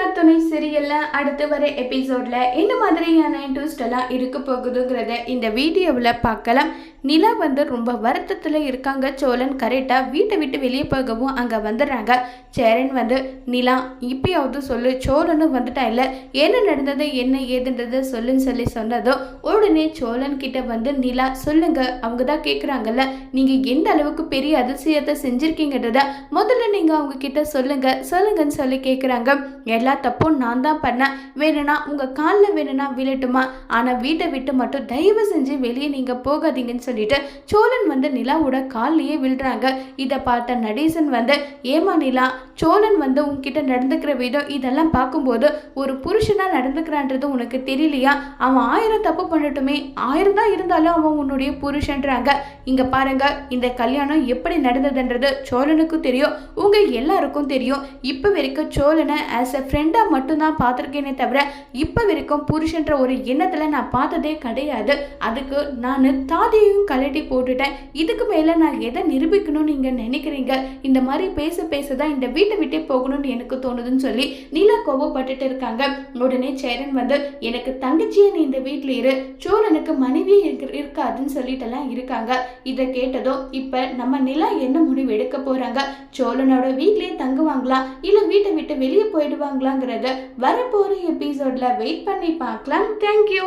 மாமனார் துணை சீரியல்ல அடுத்து வர எபிசோட்ல என்ன மாதிரியான ட்விஸ்ட் எல்லாம் இருக்க போகுதுங்கிறத இந்த வீடியோவில் பார்க்கலாம். நிலா வந்து ரொம்ப வருத்தத்தில் இருக்காங்க. சோழன் கரெக்டாக வீட்டை விட்டு வெளியே போகவும் அங்கே வந்துடுறாங்க. சேரன் வந்து நிலா இப்பயாவது சொல்லு சோழனும் வந்துட்டா இல்லை? என்ன நடந்தது? என்ன ஏதுன்றது சொல்லுன்னு சொல்லி சொன்னதும் உடனே சோழன் கிட்ட வந்து நிலா சொல்லுங்க. அவங்க தான் கேட்குறாங்கல்ல நீங்கள் எந்த அளவுக்கு பெரிய அதிசயத்தை செஞ்சுருக்கீங்கன்றத முதல்ல நீங்கள் அவங்க கிட்ட சொல்லுங்க. சொல்லுங்கன்னு சொல்லி கேட்குறாங்க எல்லா தப்பும் நான் தான் பண்ணேன். வேணும்னா உங்கள் காலில் வேணும்னா விழட்டுமா? ஆனால் வீட்டை விட்டு மட்டும் தயவு செஞ்சு வெளியே நீங்கள் போகாதீங்கன்னு சொல்லிட்டு சோழன் வந்து நிலாவோட கால்லையே விழுறாங்க. இதை பார்த்த நடேசன் வந்து ஏமா நிலா சோழன் வந்து உன்கிட்ட நடந்துக்கிற விதம் இதெல்லாம் பார்க்கும்போது ஒரு புருஷனாக நடந்துக்கிறான்றது உனக்கு தெரியலையா? அவன் ஆயிரம் தப்பு பண்ணட்டுமே. ஆயிரம் தான் இருந்தாலும் அவன் உன்னுடைய புருஷன்றாங்க. இங்கே பாருங்க இந்த கல்யாணம் எப்படி நடந்ததுன்றது சோழனுக்கும் தெரியும். உங்கள் எல்லாருக்கும் தெரியும். இப்போ வரைக்கும் சோழனை ஆஸ் எ ஃப்ரெண்ட் ஃப்ரெண்டாக மட்டும்தான் பார்த்துருக்கேனே தவிர இப்போ வரைக்கும் புருஷன்ற ஒரு எண்ணத்தில் நான் பார்த்ததே கிடையாது. அதுக்கு நான் தாதியையும் கலட்டி போட்டுட்டேன். இதுக்கு மேலே நான் எதை நிரூபிக்கணும்னு நீங்கள் நினைக்கிறீங்க? இந்த மாதிரி பேச பேச தான் இந்த வீட்டை விட்டே போகணும்னு எனக்கு தோணுதுன்னு சொல்லி நீலா கோபப்பட்டுட்டு இருக்காங்க. உடனே சேரன் வந்து எனக்கு தங்கச்சியை நீ இந்த வீட்டில் இரு. சோழனுக்கு மனைவி இருக்க இருக்காதுன்னு சொல்லிட்டெல்லாம் இருக்காங்க. இதை கேட்டதும் இப்போ நம்ம நிலா என்ன முடிவு எடுக்க போகிறாங்க சோழனோட வீட்லேயே தங்குவாங்களா? இல்லை வீட்டை விட்டு வெளியே போயிடுவாங்களாங்கிறத வரப்போகிற எபிசோட்ல வெயிட் பண்ணி பார்க்கலாம். தேங்க்யூ